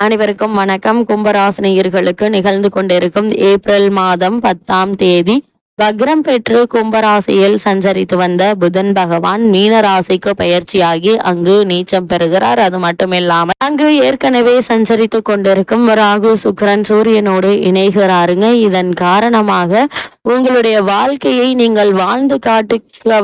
அனைவருக்கும் வணக்கம். கும்பராசினியர்களுக்கு நிகழ்ந்து கொண்டிருக்கும் ஏப்ரல் மாதம் பத்தாம் தேதி வக்ரம் பெற்று கும்பராசியில் சஞ்சரித்து வந்த புதன் பகவான் மீன ராசிக்கு பயிற்சியாகி அங்கு நீச்சம் பெறுகிறார். அது மட்டுமில்லாமல் அங்கு ஏற்கனவே சஞ்சரித்து கொண்டிருக்கும் ராகு சுக்கிரன் சூரியனோடு இணைகிறாருங்க. இதன் காரணமாக உங்களுடைய வாழ்க்கையை நீங்கள் வாழ்ந்து காட்டு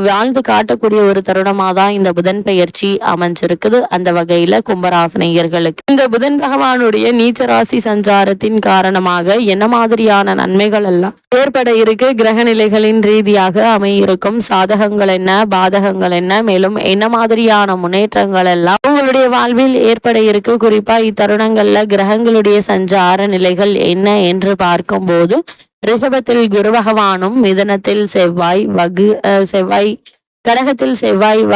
வாழ்ந்து காட்டக்கூடிய ஒரு தருணமாக தான் இந்த புதன் பயிற்சி அமைஞ்சிருக்குது. அந்த வகையில கும்பராசனையர்களுக்கு. இந்த புதன் பகவானுடைய நீச்சராசி சஞ்சாரத்தின் காரணமாக என்ன மாதிரியான நன்மைகள் எல்லாம் ஏற்பட இருக்கு? கிரக நிலைகளின் ரீதியாக அமையிருக்கும். சாதகங்கள் என்ன? பாதகங்கள் என்ன? மேலும் என்ன மாதிரியான முன்னேற்றங்கள் எல்லாம் உங்களுடைய வாழ்வில் ஏற்பட இருக்கு? குறிப்பா இத்தருணங்கள்ல கிரகங்களுடைய சஞ்சார நிலைகள் என்ன என்று பார்க்கும்போது ரிஷபத்தில் குரு பகவானும் மிதனத்தில் செவ்வாய் வகு அஹ் செவ்வாய் கடகத்தில் செவ்வாய் வ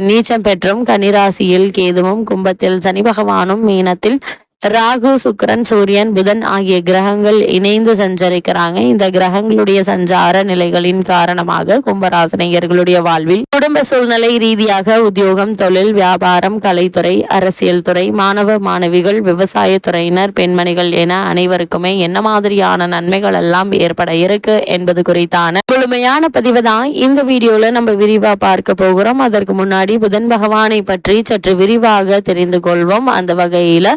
நீச்சம் பெற்றும் கன்னிராசியில் கேதுவும் கும்பத்தில் சனி பகவானும் மீனத்தில் ராகு சுக்கிரன் சூரியன் புதன் ஆகிய கிரகங்கள் இணைந்து சஞ்சரிக்கிறாங்க. இந்த கிரகங்களுடைய சஞ்சார நிலைகளின் காரணமாக கும்பராசனையர்களுடைய வாழ்வில் குடும்ப சூழ்நிலை ரீதியாக உத்தியோகம் தொழில் வியாபாரம் கலைத்துறை அரசியல் துறை மாணவ மாணவிகள் விவசாய துறையினர் பெண்மணிகள் என அனைவருக்குமே என்ன மாதிரியான நன்மைகள் எல்லாம் ஏற்பட இருக்கு என்பது குறித்தான முழுமையான பதிவு தான் இந்த வீடியோல நம்ம விரிவா பார்க்க போகிறோம். அதற்கு முன்னாடி புதன் பகவானை பற்றி சற்று விரிவாக தெரிந்து கொள்வோம். அந்த வகையில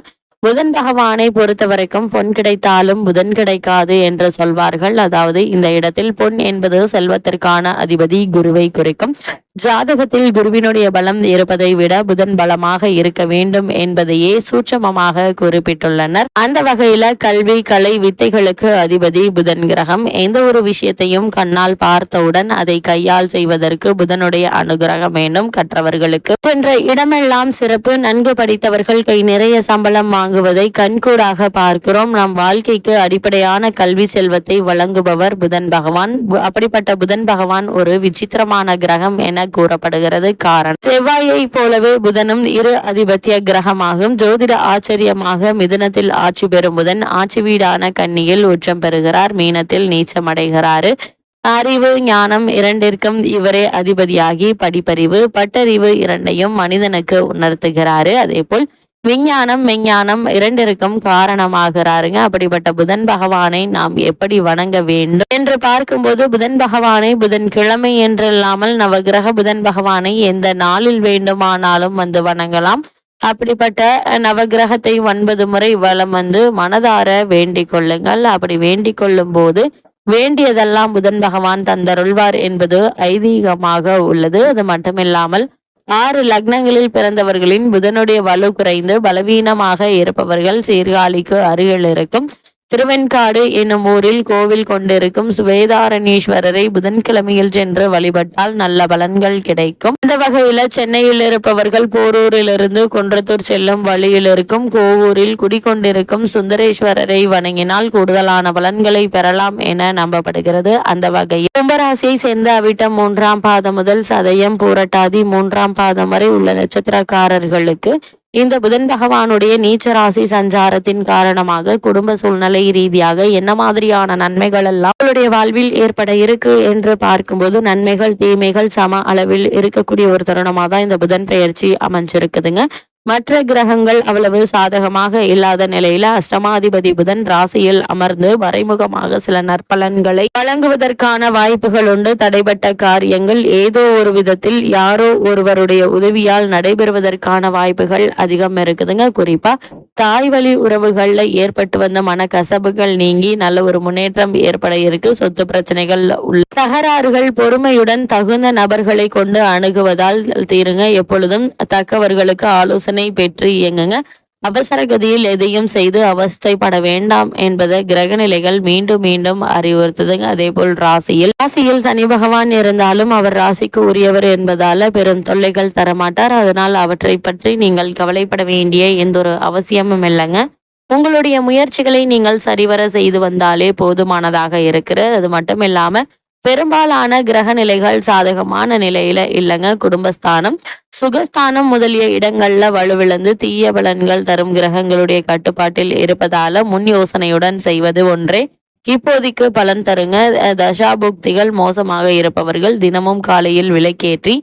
புதன் பகவானை பொறுத்த வரைக்கும் பொன் கிடைத்தாலும் புதன் கிடைக்காது என்று சொல்வார்கள். அதாவது இந்த இடத்தில் பொன் என்பது செல்வத்திற்கான அதிபதி குருவை குறிக்கும். ஜாதகத்தில் குருவினுடைய பலம் இருப்பதை விட புதன் பலமாக இருக்க வேண்டும் என்பதையே சூட்சமமாக குறிப்பிட்டுள்ளனர். அந்த வகையில கல்வி கலை வித்தைகளுக்கு அதிபதி புதன் கிரகம். எந்த ஒரு விஷயத்தையும் கண்ணால் பார்த்தவுடன் அதை கையால் செய்வதற்கு புதனுடைய அனுகிரகம் வேண்டும் கற்றவர்களுக்கு. சென்ற இடமெல்லாம் சிறப்பு. நன்கு படித்தவர்கள் கை நிறைய சம்பளம் வாங்குவதை கண்கூடாக பார்க்கிறோம். நம் வாழ்க்கைக்கு அடிப்படையான கல்வி செல்வத்தை வழங்குபவர் புதன் பகவான். பு- அப்படிப்பட்ட புதன் பகவான் ஒரு விசித்திரமான கிரகம் என கூறப்படுகிறது. காரணம் செவ்வாயை போலவே புதனும் இரு அதிபத்திய கிரகமாகும். ஜோதிட ஆச்சரியமாக மிதுனத்தில் ஆட்சி பெறும் புதன் ஆட்சி வீடான கன்னியில் உச்சம் பெறுகிறார். மீனத்தில் நீச்சமடைகிறாரு அறிவு ஞானம் இரண்டிற்கும் இவரே அதிபதியாகி படிப்பறிவு பட்டறிவு இரண்டையும் மனிதனுக்கு உணர்த்துகிறாரு. அதே போல் விஞ்ஞானம் மெஞ்ஞானம் இரண்டிற்கும் காரணமாகிறாருங்க. அப்படிப்பட்ட புதன் பகவானை நாம் எப்படி வணங்க வேண்டும் என்று பார்க்கும்போது புதன் பகவானை புதன் கிழமை என்றில்லாமல் நவகிரக புதன் பகவானை எந்த நாளில் வேண்டுமானாலும் வந்து வணங்கலாம். அப்படிப்பட்ட நவகிரகத்தை ஒன்பது முறை வலம் வந்து மனதார வேண்டிக் கொள்ளுங்கள். அப்படி வேண்டிக் கொள்ளும் போது வேண்டியதெல்லாம் புதன் பகவான் தந்தருள்வார் என்பது ஐதீகமாக உள்ளது. அது மட்டுமில்லாமல் ஆறு லக்னங்களில் பிறந்தவர்களின் புதனுடைய வலு குறைந்து பலவீனமாக இருப்பவர்கள் சீர்காழிக்கு அருகில் இருக்கும். திருவெண்காடு என்னும் ஊரில் கோவில் கொண்டிருக்கும் சுவேதாரணீஸ்வரரை புதன்கிழமையில் சென்று வழிபட்டால் நல்ல பலன்கள் கிடைக்கும். இந்த வகையில சென்னையில் இருப்பவர்கள் போரூரிலிருந்து குன்றத்தூர் செல்லும் வழியில் இருக்கும் கோவூரில் குடிக்கொண்டிருக்கும் சுந்தரேஸ்வரரை வணங்கினால் கூடுதலான பலன்களை பெறலாம் என நம்பப்படுகிறது அந்த வகையில். கும்பராசியை சேர்ந்த அவிட்டம் மூன்றாம் பாதம் முதல் சதயம் பூரட்டாதி மூன்றாம் பாதம் வரை உள்ள நட்சத்திரக்காரர்களுக்கு இந்த புதன் பகவானுடைய நீச்சராசி சஞ்சாரத்தின் காரணமாக குடும்ப சூழ்நிலை ரீதியாக என்ன மாதிரியான நன்மைகள் எல்லாம் உங்களுடைய வாழ்வில் ஏற்பட இருக்கு என்று பார்க்கும்போது நன்மைகள் தீமைகள் சம அளவில் இருக்கக்கூடிய ஒரு தருணமாக தான் இந்த புதன் பெயர்ச்சி அமைஞ்சிருக்குதுங்க. மற்ற கிரகங்கள் அவ்வளவு சாதகமாக இல்லாத நிலையில அஷ்டமாதிபதி புதன் ராசியில் அமர்ந்து மறைமுகமாக சில நற்பலன்களை வழங்குவதற்கான வாய்ப்புகள் உண்டு. தடைப்பட்ட காரியங்கள் ஏதோ ஒரு விதத்தில் யாரோ ஒருவருடைய உதவியால் நடைபெறுவதற்கான வாய்ப்புகள் அதிகம் இருக்குதுங்க. குறிப்பா தாய் வழி உறவுகள்ல ஏற்பட்டு வந்த மனக்கசபுகள் நீங்கி நல்ல ஒரு முன்னேற்றம் ஏற்பட இருக்கு. சொத்து பிரச்சனைகள் உள்ள தகராறுகள் பொறுமையுடன் தகுந்த நபர்களை கொண்டு அணுகுவதால் தீருங்க. எப்பொழுதும் தக்கவர்களுக்கு ஆலோசனை பெற்று இயங்குங்க. அவசர கதியில் எதையும் செய்து அவஸ்தைப்பட வேண்டாம் என்பதை கிரகநிலைகள் மீண்டும் மீண்டும் அறிவுறுத்துதுங்க. அதே போல் ராசியில் ராசியில் சனி பகவான் இருந்தாலும் அவர் ராசிக்கு உரியவர் என்பதால பெரும் தொல்லைகள் தரமாட்டார். அதனால் அவற்றை பற்றி நீங்கள் கவலைப்பட வேண்டிய எந்த ஒரு அவசியமும் இல்லைங்க. உங்களுடைய முயற்சிகளை நீங்கள் சரிவர செய்து வந்தாலே போதுமானதாக இருக்கிறது. அது மட்டும் இல்லாமல் பெரும்பாலான கிரக நிலைகள் சாதகமான நிலையில இல்லைங்க குடும்பஸ்தானம். சுகஸ்தானம் முதலிய இடங்கள்ல வலுவிழந்து தீய பலன்கள் தரும் கிரகங்களுடைய கட்டுப்பாட்டில் இருப்பதால முன் யோசனையுடன் செய்வது ஒன்றே. இப்போதைக்கு பலன் தருங்க அஹ் தசாபுக்திகள் மோசமாக இருப்பவர்கள் தினமும் காலையில் விளக்கேற்றி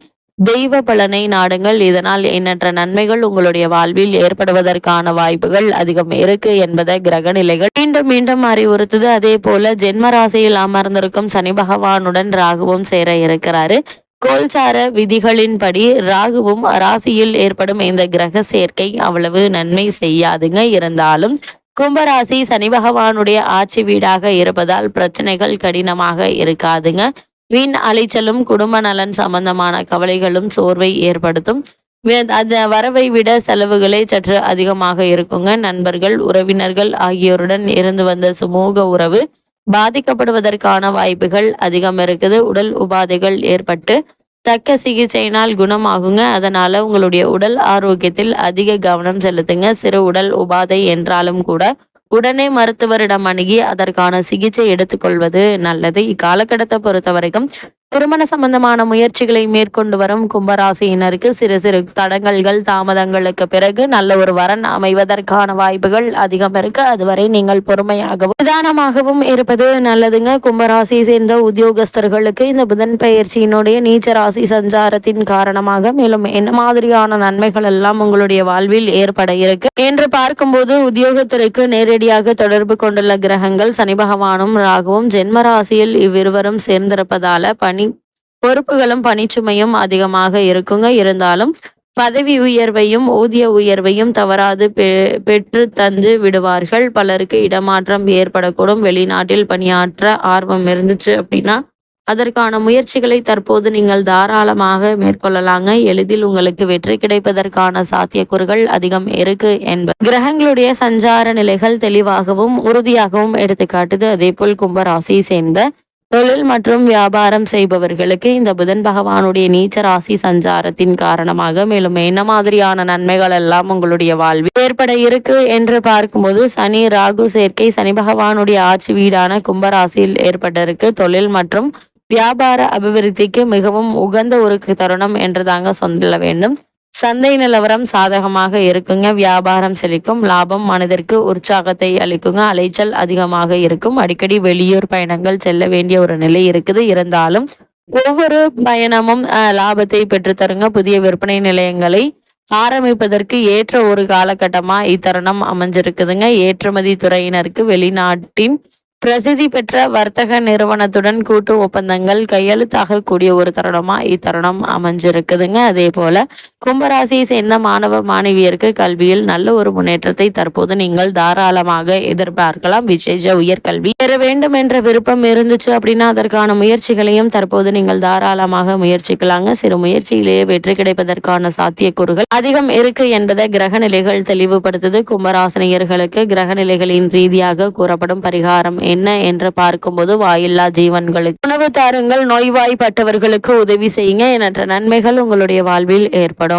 தெய்வ பலனை நாடுங்கள். இதனால் எண்ணற்ற நன்மைகள் உங்களுடைய வாழ்வில் ஏற்படுவதற்கான வாய்ப்புகள் அதிகம் இருக்கு என்பதை கிரக நிலைகள் மீண்டும் மீண்டும் அறிவுறுத்துது. அதே போல ஜென்ம ராசியில் அமர்ந்திருக்கும் சனி பகவானுடன் ராகுவும் சேர இருக்கிறாரு. கோல்சார விதிகளின்படி ராகுவும் ராசியில் ஏற்படும் இந்த கிரக சேர்க்கை அவ்வளவு நன்மை செய்யாதுங்க. இருந்தாலும் கும்பராசி சனி பகவானுடைய ஆட்சி வீடாக இருப்பதால் பிரச்சனைகள் கடினமாக இருக்காதுங்க. வீண் அலைச்சலும் குடும்ப நலன் சம்பந்தமான கவலைகளும் சோர்வை ஏற்படுத்தும். அந்த வரவை விட செலவுகளே சற்று அதிகமாக இருக்குங்க. நண்பர்கள் உறவினர்கள் ஆகியோருடன் இருந்து வந்த சுமூக உறவு பாதிக்கப்படுவதற்கான வாய்ப்புகள் அதிகம் இருக்குது. உடல் உபாதைகள் ஏற்பட்டு தக்க சிகிச்சையினால் குணமாகுங்க. அதனால உங்களுடைய உடல் ஆரோக்கியத்தில் அதிக கவனம் செலுத்துங்க. சிறு உடல் உபாதை என்றாலும் கூட உடனே மருத்துவரிடம் அணுகி அதற்கான சிகிச்சை எடுத்துக்கொள்வது நல்லது. இக்காலகட்டத்தை பொறுத்த வரைக்கும் திருமண சம்பந்தமான முயற்சிகளை மேற்கொண்டு வரும் கும்பராசியினருக்கு சிறு சிறு தடங்கல்கள் தாமதங்களுக்கு பிறகு நல்ல ஒரு வரன் அமைவதற்கான வாய்ப்புகள் அதிகம் இருக்கு. அதுவரை நீங்கள் பொறுமையாகவும் நிதானமாகவும் இருப்பது நல்லதுங்க. கும்பராசியை சேர்ந்த உத்தியோகஸ்தர்களுக்கு இந்த புதன் பயிற்சியினுடைய நீச்ச ராசி சஞ்சாரத்தின் காரணமாக மேலும் என்ன மாதிரியான நன்மைகள் எல்லாம் உங்களுடைய வாழ்வில் ஏற்பட இருக்கு. என்று பார்க்கும்போது உத்தியோகத்திற்கு நேரடியாக தொடர்பு கொண்டுள்ள கிரகங்கள் சனி பகவானும் ராகுவும் ஜென்ம ராசியில் இவ்விருவரும் சேர்ந்திருப்பதால பணி பொறுப்புகளும் பணிச்சுமையும் அதிகமாக இருக்குங்க. இருந்தாலும் பதவி உயர்வையும் ஊதிய உயர்வையும் தவறாது பெ- பெற்று தந்து விடுவார்கள். பலருக்கு இடமாற்றம் ஏற்படக்கூடும். வெளிநாட்டில் பணியாற்ற ஆர்வம் இருந்துச்சு அப்படின்னா அதற்கான முயற்சிகளை தற்போது நீங்கள் தாராளமாக மேற்கொள்ளலாங்க. எளிதில் உங்களுக்கு வெற்றி கிடைப்பதற்கான சாத்தியக்கூறுகள் அதிகம் இருக்கு என்பது கிரகங்களுடைய சஞ்சார நிலைகள் தெளிவாகவும் உறுதியாகவும் எடுத்துக்காட்டுது. அதே போல் கும்பராசியை சேர்ந்த தொழில் மற்றும் வியாபாரம் செய்பவர்களுக்கு இந்த புதன் பகவானுடைய நீச்ச ராசி சஞ்சாரத்தின் காரணமாக மேலும் என்ன மாதிரியான நன்மைகள் எல்லாம் உங்களுடைய வாழ்வில் ஏற்பட இருக்கு என்று பார்க்கும்போது சனி ராகு சேர்க்கை சனி பகவானுடைய ஆட்சி வீடான கும்பராசியில் ஏற்பட்டிருக்கு. தொழில் மற்றும் வியாபார அபிவிருத்திக்கு மிகவும் உகந்த ஒரு தருணம் என்று தாங்க சொல்ல வேண்டும். சந்தை நிலவரம் சாதகமாக இருக்குங்க. வியாபாரம் செழிக்கும். லாபம் மனதிற்கு உற்சாகத்தை அளிக்குங்க. அலைச்சல் அதிகமாக இருக்கும். அடிக்கடி வெளியூர் பயணங்கள் செல்ல வேண்டிய ஒரு நிலை இருக்குது. இருந்தாலும் ஒவ்வொரு பயணமும் லாபத்தை பெற்றுத்தருங்க. புதிய விற்பனை நிலையங்களை ஆரம்பிப்பதற்கு ஏற்ற ஒரு காலகட்டமா இத்தருணம் அமைஞ்சிருக்குதுங்க. ஏற்றுமதி துறையினருக்கு வெளிநாட்டின் பிரசித்தி பெற்ற வர்த்தக நிறுவனத்துடன் கூட்டு ஒப்பந்தங்கள் கையெழுத்தாக கூடிய ஒரு தருணமா இத்தருணம் அமைஞ்சிருக்குதுங்க. அதே போல கும்பராசியை சேர்ந்த மாணவ மாணவியருக்கு கல்வியில் நல்ல ஒரு முன்னேற்றத்தை தற்போது நீங்கள் தாராளமாக எதிர்பார்க்கலாம். விசேஷ உயர்கல்வி பெற வேண்டும் என்ற விருப்பம் இருந்துச்சு அப்படின்னா அதற்கான முயற்சிகளையும் தற்போது நீங்கள் தாராளமாக முயற்சிக்கலாங்க. சிறு முயற்சியிலேயே வெற்றி கிடைப்பதற்கான சாத்தியக்கூறுகள் அதிகம் இருக்கு என்பதை கிரக நிலைகள் தெளிவுபடுத்துது. கும்பராசினியர்களுக்கு கிரக நிலைகளின் ரீதியாக கூறப்படும் பரிகாரம் என்ன என்று பார்க்கும்போது வாயில்லா ஜீவன்களுக்கு. உணவு தாருங்கள் நோய்வாய்ப்பட்டவர்களுக்கு உதவி செய்யுங்க எண்ணற்ற நன்மைகள் உங்களுடைய வாழ்வில் ஏற்படும்.